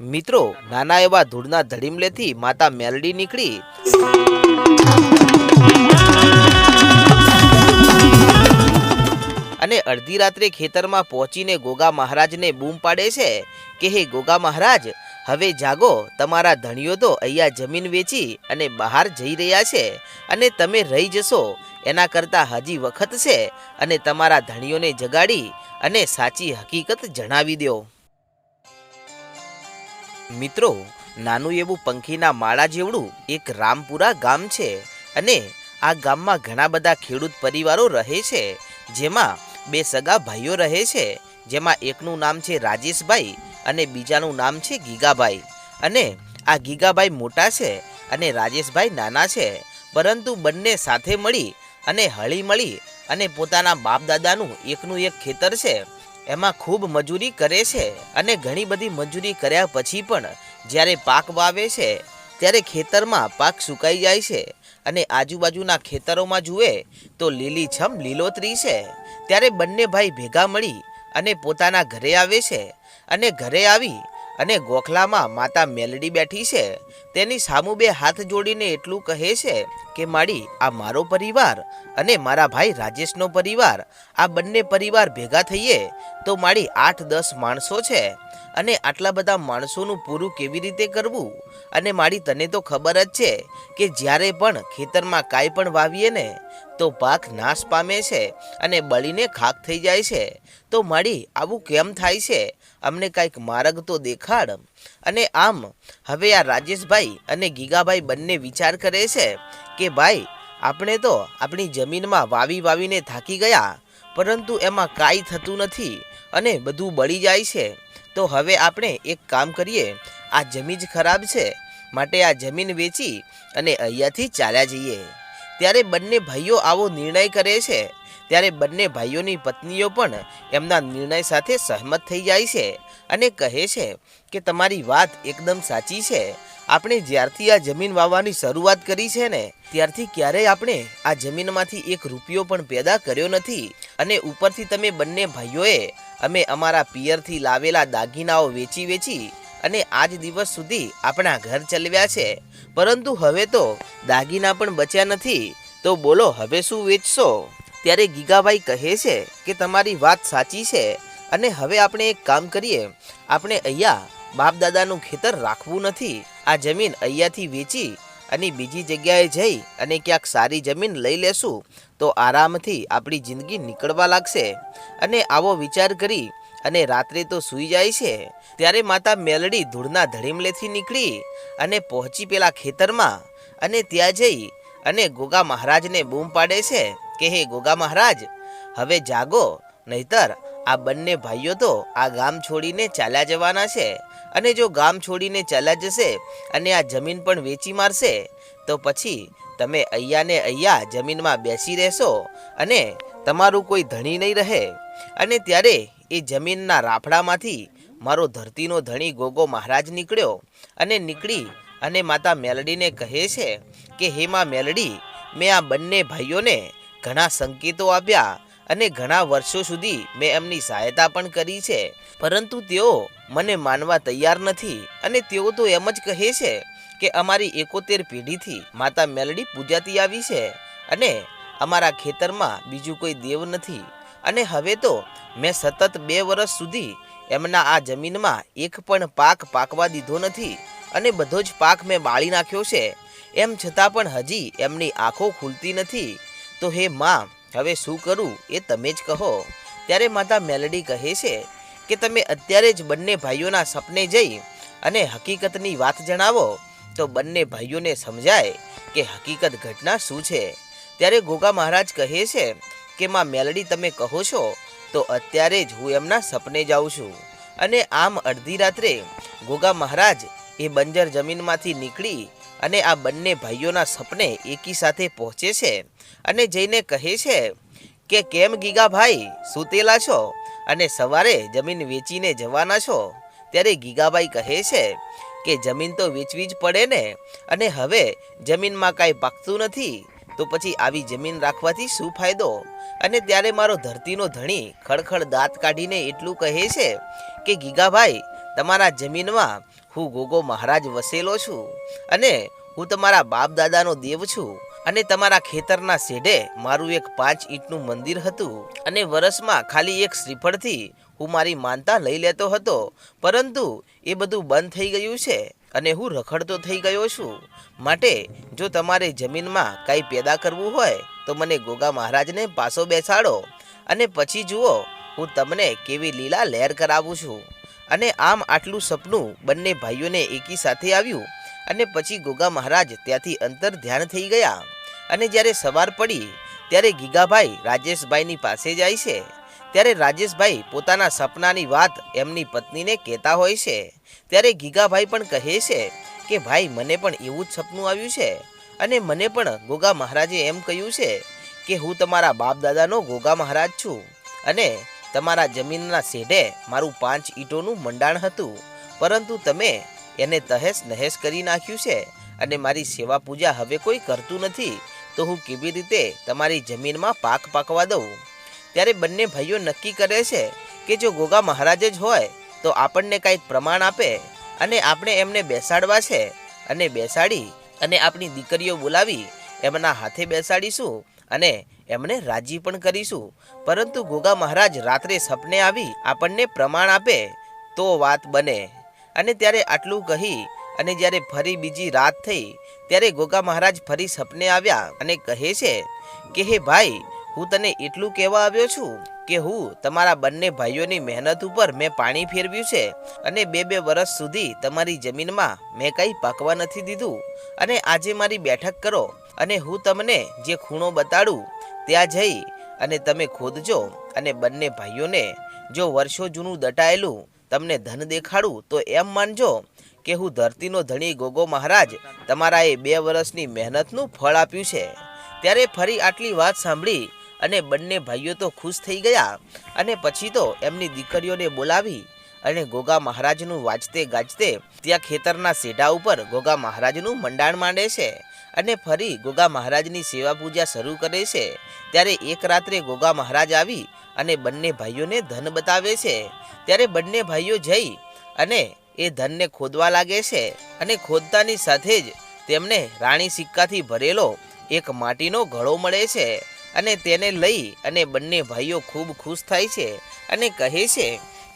મિત્રો, નાના એવા ધૂળના ધડીમલેથી માતા મેલડી નીકળી. અને અડધી રાત્રે ખેતરમાં પહોંચીને ગોગા મહારાજને બૂમ પાડે છે કે, હે ગોગા મહારાજ, હવે જાગો. તમારા ધણીઓ તો અહીંયા જમીન વેચી અને બહાર જઈ રહ્યા છે અને તમે રહી જશો. એના કરતાં હજી વખત છે અને તમારા ધણીઓને જગાડી અને સાચી હકીકત જણાવી દો. મિત્રો, નાનું એવું પંખીના માળા જેવડું એક રામપુરા ગામ છે અને આ ગામમાં ઘણા બધા ખેડૂત પરિવારો રહે છે, જેમાં બે સગા ભાઈઓ રહે છે, જેમાં એકનું નામ છે રાજેશભાઈ અને બીજાનું નામ છે ગીગાભાઈ. અને આ ગીગાભાઈ મોટા છે અને રાજેશભાઈ નાના છે, પરંતુ બંને સાથે મળી અને હળી મળી અને પોતાના બાપ દાદાનું એકનું એક ખેતર છે. એમાં ખૂબ મજૂરી કરે છે અને ઘણી બધી મજૂરી કર્યા પછી પણ જ્યારે પાક વાવે છે, ત્યારે ખેતરમાં પાક સુકાઈ જાય છે અને આજુબાજુના ખેતરોમાં જુએ તો લીલીછમ લીલોતરી છે. ત્યારે બંને ભાઈ ભેગા મળી અને પોતાના ઘરે આવે છે અને ઘરે આવી અને ગોખલામાં માતા મેલડી બેઠી છે. તેની સામુ બે હાથ જોડીને એટલું કહે છે કે, માડી, આ મારો પરિવાર અને મારા ભાઈ રાજેશનો પરિવાર, આ બંને પરિવાર ભેગા થઈએ તો માડી આઠ દસ માણસો છે. અને આટલા બધા માણસોનું પૂરું કેવી રીતે કરવું? અને મારી તને તો ખબર જ છે કે જ્યારે પણ ખેતરમાં કાંઈ પણ વાવીએ ને, તો પાક નાશ પામે છે અને બળીને ખાક થઈ જાય છે. તો મારી આવું કેમ થાય છે? અમને કાંઈક માર્ગ તો દેખાડ. અને આમ, હવે આ રાજેશભાઈ અને ગીગાભાઈ બંને વિચાર કરે છે કે ભાઈ, આપણે તો આપણી જમીનમાં વાવી વાવીને થાકી ગયા, પરંતુ એમાં કાંઈ થતું નથી અને બધું બળી જાય છે. તો હવે આપણે એક કામ કરીએ. આ જમીન જ ખરાબ છે. માટે આ જમીન વેચી અને અહીંયાથી ચાલ્યા જઈએ. ત્યારે બંને ભાઈઓ આવો નિર્ણય કરે છે. ત્યારે બંને ભાઈઓની પત્નીઓ પણ એમના નિર્ણય સાથે સહમત થઈ જાય છે અને કહે છે કે તમારી વાત એકદમ સાચી છે. આપણે જ્યારથી આ જમીન વાવવાની શરૂઆત કરી છે ને, ત્યારથી ક્યારેય આપણે આ જમીનમાંથી એક રૂપિયો પણ પેદા કર્યો નથી. અને ઉપરથી તમે બંને ભાઈઓએ અમે અમારા પિયરથી લાવેલા દાગીનાઓ વેચી વેચી અને આજ દિવસ સુધી આપણા ઘર ચલવ્યા છે. પરંતુ હવે તો દાગીના પણ બચ્યા નથી. તો બોલો, હવે શું વેચશો? ત્યારે ગીગાભાઈ કહે છે કે તમારી વાત સાચી છે. અને હવે આપણે એક કામ કરીએ. આપણે અહીંયા બાપ દાદાનું ખેતર રાખવું નથી. આ જમીન અહીંયાથી વેચી અને બીજી જગ્યાએ જઈ અને ક્યાંક સારી જમીન લઈ લેશું, તો આરામથી આપણી જિંદગી નીકળવા લાગશે. અને આવો વિચાર કરી અને રાત્રે તો સૂઈ જાય છે, ત્યારે માતા મેલડી ધૂળના ધડીમલેથી નીકળી અને પહોંચી પેલા ખેતરમાં અને ત્યાં જઈ અને ગોગા મહારાજને બૂમ પાડે છે કે, હે ગોગા મહારાજ, હવે જાગો, નહીતર આ બંને ભાઈઓ તો આ ગામ છોડીને ચાલ્યા જવાના છે. અને જો ગામ છોડીને ચાલ્યા જશે અને આ જમીન પણ વેચી મારશે, તો પછી તમે અહીંયા ને અહીંયા જમીનમાં બેસી રહેશો અને તમારું કોઈ ધણી નહીં રહે. અને ત્યારે એ જમીનના રાફડામાંથી મારો ધરતીનો ધણી ગોગો મહારાજ નીકળ્યો અને નીકળી અને માતા મેલડીને કહે છે કે, હે માં મેલડી, મેં આ બંને ભાઈઓને ઘણા સંકેતો આપ્યા અને ઘણા વર્ષો સુધી મેં એમની સહાયતા પણ કરી છે. પરંતુ તેઓ મને માનવા તૈયાર નથી અને તેઓ તો એમ જ કહે છે કે અમારી એકોતેર પેઢીથી માતા મેલડી પૂજાતી આવી છે અને અમારા ખેતરમાં બીજું કોઈ દેવ નથી. અને હવે તો મેં સતત બે વર્ષ સુધી એમના આ જમીનમાં એક પણ પાક પાકવા દીધો નથી અને બધો જ પાક મેં બાળી નાખ્યો છે. એમ છતાં પણ હજી એમની આંખો ખુલતી નથી. તો હે માં હવે શું કરું એ તમે જ કહો. ત્યારે માતા મેલડી કહે છે કે, તમે અત્યારે જ બંને ભાઈઓના સપને જઈ અને હકીકતની વાત જણાવો. તો બંને ભાઈઓને સમજાય કે હકીકત ઘટના શું છે. ત્યારે ગોગા મહારાજ કહે છે કે, માં મેલડી, તમે કહો છો તો અત્યારે જ હું એમના સપને જાઉં છું. અને આમ અડધી રાત્રે ગોગા મહારાજ એ બંજર જમીનમાંથી નીકળી અને આ બંને ભાઈઓના સપને એકી સાથે પહોંચે છે અને જઈને કહે છે કે, કેમ ગીગા ભાઈ, સૂતેલા છો અને સવારે જમીન વેચીને જવાના છો? ત્યારે ગીગાભાઈ કહે છે કે, જમીન તો વેચવી જ પડે ને અને હવે જમીનમાં કાંઈ પાકતું નથી, તો પછી આવી જમીન રાખવાથી શું ફાયદો? અને ત્યારે મારો ધરતીનો ધણી ખડખડ દાંત કાઢીને એટલું કહે છે કે, ગીગાભાઈ, તમારા જમીનમાં હું ગોગો મહારાજ વસેલો છું અને હું તમારા બાપ દાદાનો દેવ છું અને તમારા ખેતરના શેઢે મારું એક પાંચ ઈંટનું મંદિર હતું અને વરસમાં ખાલી એક શ્રીફળથી હું મારી માનતા લઈ લેતો હતો, પરંતુ એ બધું બંધ થઈ ગયું છે અને હું રખડતો થઈ ગયો છું. માટે જો તમારે જમીનમાં કાંઈ પેદા કરવું હોય, તો મને ગોગા મહારાજને પાસો બેસાડો અને પછી જુઓ હું તમને કેવી લીલા લહેર કરાવું છું. અને આમ આટલું સપનું બંને ભાઈઓને એકી સાથે આવ્યું અને પછી ગોગા મહારાજ ત્યાંથી અંતર ધ્યાન થઈ ગયા. અને જ્યારે સવાર પડી, ત્યારે ગીગાભાઈ રાજેશભાઈની પાસે જાય છે. ત્યારે રાજેશભાઈ પોતાના સપનાની વાત એમની પત્નીને કહેતા હોય છે. ત્યારે ગીગાભાઈ પણ કહે છે કે, ભાઈ, મને પણ એવું જ સપનું આવ્યું છે. અને મને પણ ગોગા મહારાજે એમ કહ્યું છે કે, હું તમારા બાપ દાદાનો ગોગા મહારાજ છું. અને તમારા જમીનના શેઢે મારું પાંચ ઈંટોનું મંડાણ હતું. પરંતુ તમે એને તહેશ નહેસ કરી નાખ્યું છે અને મારી સેવા પૂજા હવે કોઈ કરતું નથી, તો હું કેવી રીતે તમારી જમીનમાં પાક પાકવા દઉં? ત્યારે બંને ભાઈઓ નક્કી કરે છે કે જો ગોગા મહારાજ જ હોય, તો આપણને કાંઈક પ્રમાણ આપે અને આપણે એમને બેસાડવા છે અને બેસાડી અને આપણી દીકરીઓ બોલાવી, એમના હાથે બેસાડીશું અને એમને રાજી પણ કરીશું. પરંતુ ગોગા મહારાજ રાત્રે સપને આવી આપણને પ્રમાણ આપે તો વાત બને. અને ત્યારે આટલું કહી અને જ્યારે ફરી બીજી રાત થઈ, ત્યારે ગોગા મહારાજ ફરી સપને આવ્યા અને કહે છે કે, હે ભાઈ, હું તને એટલું કહેવા આવ્યો છું કે હું તમારા બંને ભાઈઓની મહેનત ઉપર મેં પાણી ફેરવ્યું છે અને બે બે વર્ષ સુધી તમારી જમીનમાં મેં કંઈ પાકવા નથી દીધું. અને આજે મારી બેઠક કરો અને હું તમને જે ખૂણો બતાડું ત્યાં જઈ અને તમે ખોદજો અને બંને ભાઈઓને જો વર્ષો જૂનું દટાયેલું, તમને ધન દેખાડું, તો એમ માનજો કે હું ધરતીનો ધણી ગોગો મહારાજ તમારા એ બે વર્ષની મહેનતનું ફળ આપ્યું છે. ત્યારે ફરી આટલી વાત સાંભળી અને બંને ભાઈઓ તો ખુશ થઈ ગયા અને પછી તો એમની દીકરીઓને બોલાવી અને ગોગા મહારાજનું વાંચતે ગાજતે ત્યાં ખેતરના સેઢા ઉપર ગોગા મહારાજનું મંડાણ માંડે છે. અને ફરી ગોગા મહારાજની સેવા પૂજા શરૂ કરે છે. ત્યારે એક રાત્રે ગોગા મહારાજ આવી અને બંને ભાઈઓને ધન બતાવે છે. ત્યારે બંને ભાઈઓ જઈ અને એ ધનને ખોદવા લાગે છે અને ખોદતાની સાથે જ તેમને રાણી સિક્કાથી ભરેલો એક માટીનો ઘડો મળે છે અને તેને લઈ અને બંને ભાઈઓ ખૂબ ખુશ થાય છે અને કહે છે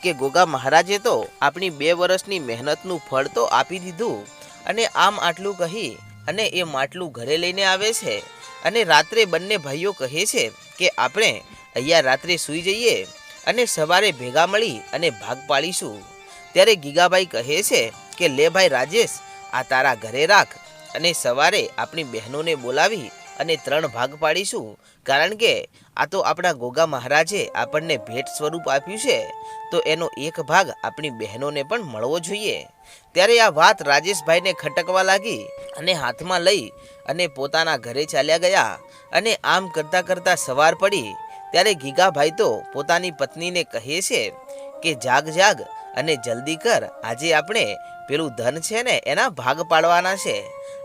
કે ગોગા મહારાજે તો આપણી બે વર્ષની મહેનતનું ફળ તો આપી દીધું અને આમ આટલું કહી અને એ માટલું ઘરે લઈને આવે છે. અને રાત્રે બંને ભાઈઓ કહે છે કે, આપણે અહીંયા રાત્રે સૂઈ જઈએ અને સવારે ભેગા મળી અને ભાગ પાડીશું. ત્યારે ગીગાભાઈ કહે છે કે, લે ભાઈ રાજેશ, આ તારા ઘરે રાખ અને સવારે આપણી બહેનોને બોલાવી અને ત્રણ ભાગ પાડીશું. કારણ કે આ તો આપણા ગોગા મહારાજે આપણને ભેટ સ્વરૂપ આપ્યું છે. તો એનો એક ભાગ આપણી બહેનોને પણ મળવો જોઈએ. ત્યારે આ વાત રાજેશભાઈને ખટકવા લાગી અને હાથમાં લઈ અને પોતાના ઘરે ચાલ્યા ગયા. અને આમ કરતાં કરતાં સવાર પડી. ત્યારે ગીગાભાઈ તો પોતાની પત્નીને કહે છે કે, જાગ જાગ અને જલ્દી કર. આજે આપણે પેલું ધન છે ને એના ભાગ પાડવાના છે.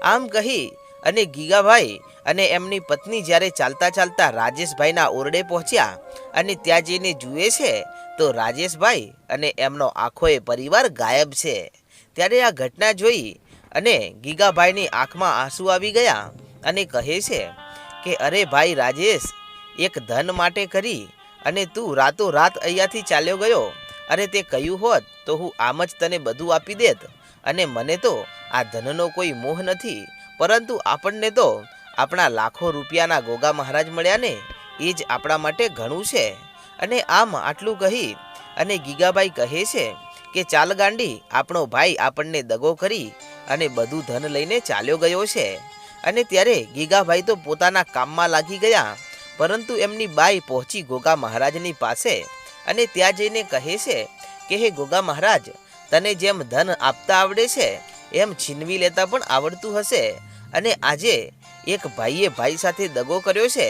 આમ કહી અને ગીગાભાઈ અને એમની પત્ની જ્યારે ચાલતા ચાલતા રાજેશભાઈના ઓરડે પહોંચ્યા અને ત્યાં જઈને જુએ છે, તો રાજેશભાઈ અને એમનો આખોય પરિવાર ગાયબ છે. ત્યારે આ ઘટના જોઈ અને ગીગાભાઈની આંખમાં આંસુ આવી ગયા અને કહે છે કે, અરે ભાઈ રાજેશ, એક ધન માટે કરી અને તું રાતો રાત અહીંયાથી ચાલ્યો ગયો. અરે તે કહ્યું હોત તો હું આમ જ તને બધું આપી દેત. અને મને તો આ ધનનો કોઈ મોહ નથી, પરંતુ આપણને તો આપણા લાખો રૂપિયાના ગોગા મહારાજ મળ્યા ને, એ જ આપણા માટે ઘણું છે. અને આમ આટલું કહી અને ગીગાભાઈ કહે છે કે, ચાલ ગાંડી, આપણો ભાઈ આપણને દગો કરી અને બધું ધન લઈને ચાલ્યો ગયો છે. અને ત્યારે ગીગાભાઈ તો પોતાના કામમાં લાગી ગયા, પરંતુ એમની બાઈ પહોંચી ગોગા મહારાજની પાસે અને ત્યાં જઈને કહે છે કે, હે ગોગા મહારાજ, તને જેમ ધન આપતા આવડે છે, એમ છીનવી લેતા પણ આવડતું હશે. અને આજે એક ભાઈએ ભાઈ સાથે દગો કર્યો છે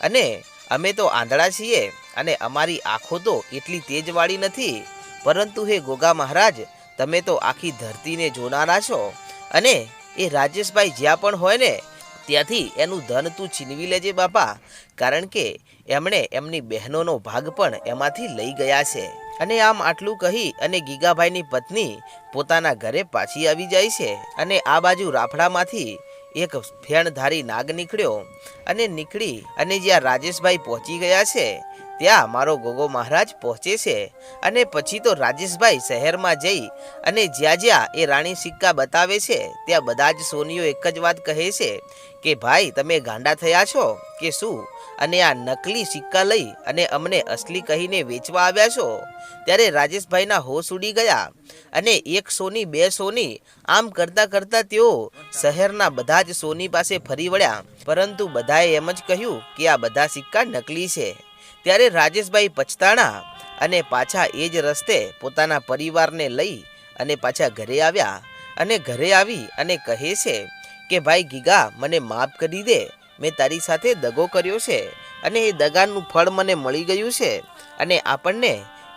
અને અમે તો આંધળા છીએ અને અમારી આંખો તો એટલી તેજવાળી નથી. પરંતુ હે ગોગા મહારાજ, તમે તો આખી ધરતીને જોનારા છો અને એ રાજેશભાઈ જ્યાં પણ હોય ને, ત્યાંથી એનું ધન તું છીનવી લેજે બાપા, કારણ કે એમણે એમની બહેનોનો ભાગ પણ એમાંથી લઈ ગયા છે. અને આમ આટલું કહી અને ગીગાભાઈની પત્ની પોતાના ઘરે પાછી આવી જાય છે અને આ બાજુ રાફડામાંથી એક ફેણધારી નાગ નીકળ્યો અને નીકળી અને જ્યાં રાજેશભાઈ પહોંચી ગયા છે ત્યાં મારો ગોગો મહારાજ પહોંચે છે અને પછી તો રાજેશભાઈ શહેરમાં જઈ અને જ્યાં જ્યાં એ રાણી સિક્કા બતાવે છે, ત્યાં બધા જ સોનીઓ એક જ વાત કહે છે કે, ભાઈ, તમે ગાંડા થયા છો? કે શું? અને આ નકલી સિક્કા લઈ અને અમને અસલી કહીને વેચવા આવ્યા છો? ત્યારે રાજેશભાઈના હોશ ઉડી ગયા અને એક સોની, બે સોની, આમ કરતાં કરતાં તેઓ શહેરના બધા જ સોની પાસે ફરી વળ્યા. પરંતુ બધાએ એમ જ કહ્યું કે, આ બધા સિક્કા નકલી છે. ત્યારે રાજેશભાઈ પછતાણા અને પાછા એ જ રસ્તે પોતાના પરિવારને લઈ અને પાછા ઘરે આવ્યા અને ઘરે આવી અને કહે છે કે, ભાઈ ગીગા, મને માફ કરી દે. મેં તારી સાથે દગો કર્યો છે અને એ દગાનું ફળ મને મળી ગયું છે અને આપણને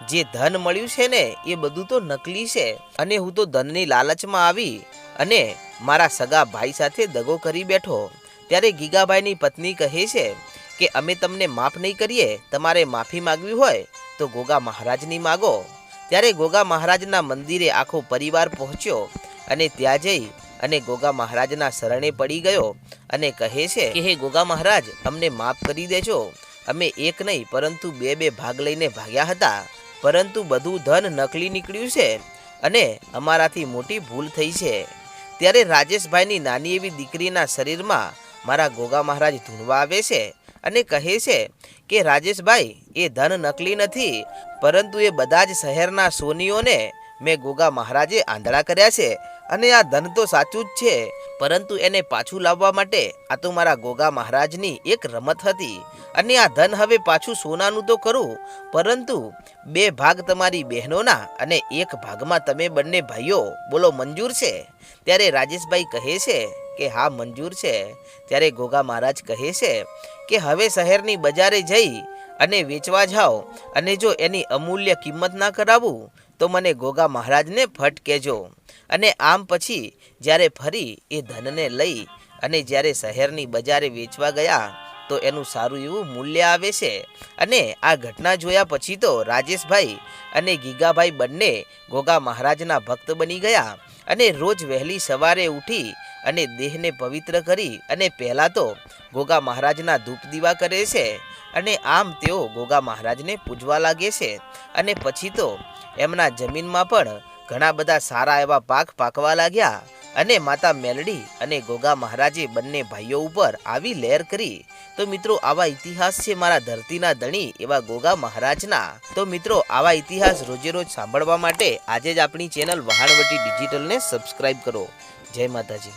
જે ધન મળ્યું છે ને, એ બધું તો નકલી છે અને હું તો ધનની લાલચમાં આવી અને મારા સગા ભાઈ સાથે દગો કરી બેઠો. ત્યારે ગીગાભાઈની પત્ની કહે છે કે અમે તમને માફ નહીં કરીએ, તમારે માફી માગવી હોય, તો ગોગા મહારાજની માગો. ત્યારે ગોગા મહારાજના મંદિરે આખો પરિવાર પહોંચ્યો અને ત્યાં જઈ અને ગોગા મહારાજના શરણે પડી ગયો અને કહે છે કે, હે ગોગા મહારાજ, અમને માફ કરી દેજો. અમે એક નહીં, પરંતુ બે બે ભાગ લઈને ભાગ્યા હતા. પરંતુ બધું ધન નકલી નીકળ્યું છે અને અમારાથી મોટી ભૂલ થઈ છે. ત્યારે રાજેશભાઈની નાની એવી દીકરીના શરીરમાં મારા ગોગા મહારાજ ધૂનવા આવે છે અને કહે છે કે, રાજેશભાઈ, એ ધન નકલી નથી, પરંતુ એ બધા જ શહેરના સોનીઓને મેં ગોગા મહારાજે આંધળા કર્યા છે અને આ ધન તો સાચું જ છે, પરંતુ એને પાછું લાવવા માટે આ તો મારા ગોગા મહારાજની એક રમત હતી અને આ ધન હવે પાછું સોનાનું તો કરું, પરંતુ બે ભાગ તમારી બહેનોના અને એક ભાગમાં તમે બંને ભાઈઓ, બોલો મંજૂર છે? ત્યારે રાજેશભાઈ કહે છે કે હા, મંજૂર છે. ત્યારે ગોગા મહારાજ કહે છે કે, હવે શહેરની બજારે જઈ અને વેચવા જાઓ અને જો એની અમૂલ્ય કિંમત ના કરાવું, તો મને ગોગા મહારાજને ફટ કહેજો. અને આમ પછી જ્યારે ફરી એ ધનને લઈ અને જ્યારે શહેરની બજારે વેચવા ગયા, તો એનું સારું એવું મૂલ્ય આવે છે. અને આ ઘટના જોયા પછી તો રાજેશભાઈ અને ગીગાભાઈ બંને ગોગા મહારાજના ભક્ત બની ગયા અને રોજ વહેલી સવારે ઉઠી અને દેહને પવિત્ર કરી અને પહેલાં તો ગોગા મહારાજના ધૂપ દીવા કરે છે અને આમ તેઓ ગોગા મહારાજને પૂજવા લાગે છે અને પછી તો એમના જમીનમાં પણ ઘણા બધા સારા એવા પાક પાકવા લાગ્યા અને માતા મેલડી અને ગોગા મહારાજે બંને ભાઈઓ ઉપર આવી લહેર કરી. તો મિત્રો, આવા ઇતિહાસ છે મારા ધરતીના ધણી એવા ગોગા મહારાજના. તો મિત્રો, આવા ઇતિહાસ રોજે રોજ સાંભળવા માટે આજે જ આપણી ચેનલ વહાણવટી ડિજિટલને સબસ્ક્રાઇબ કરો. જય માતાજી.